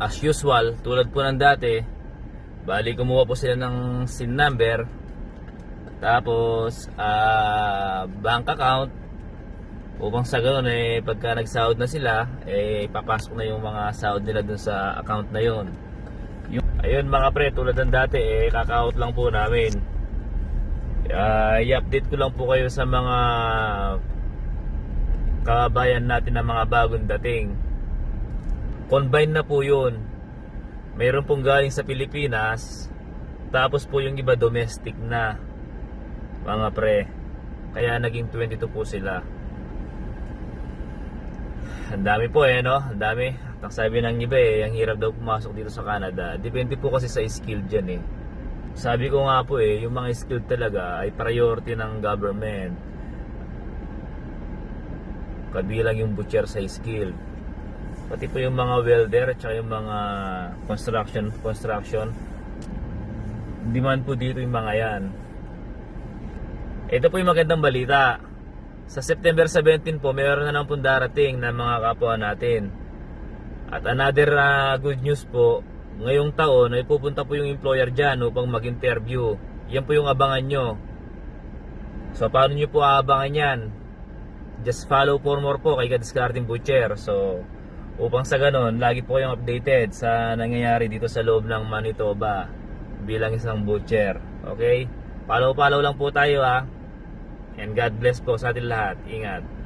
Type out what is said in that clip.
as usual, tulad po ng dati, bali kumuha po sila ng SIN number, tapos ah, bank account, upang sa ganun eh pagka nagsahod na sila, eh papasok na yung mga sahod nila dun sa account na yon. Yung, ayun mga pre, tulad ng dati eh kaka-out lang po namin. Ah, i-update ko lang po kayo sa mga kabayan natin na mga bagong dating. Combine na po yun. Mayroon pong galing sa Pilipinas, tapos po yung iba domestic na mga pre. Kaya naging 22 po sila. Ang dami po eh, no? Ang dami. At sabi ng iba eh, ang hirap daw pumasok dito sa Canada. Depende po kasi sa skill dyan eh. Sabi ko nga po eh, yung mga skill talaga ay priority ng government. Kabilang yung butcher sa skill. Pati po yung mga welder at yung mga construction construction. Demand po dito yung mga yan. Ito po yung magandang balita. Sa September 17 po, mayroon na naman pong darating na mga kapwa natin. At another ah, good news po, ngayong taon ay pupunta po yung employer dyan upang mag-interview. Yan po yung abangan nyo. So paano nyo po aabangan yan? Just follow for more po kay Gadiscarding Butcher. So upang sa ganon, lagi po kayong updated sa nangyayari dito sa loob ng Manitoba bilang isang butcher. Okay? Follow-follow lang po tayo ha. And God bless po sa atin lahat. Ingat.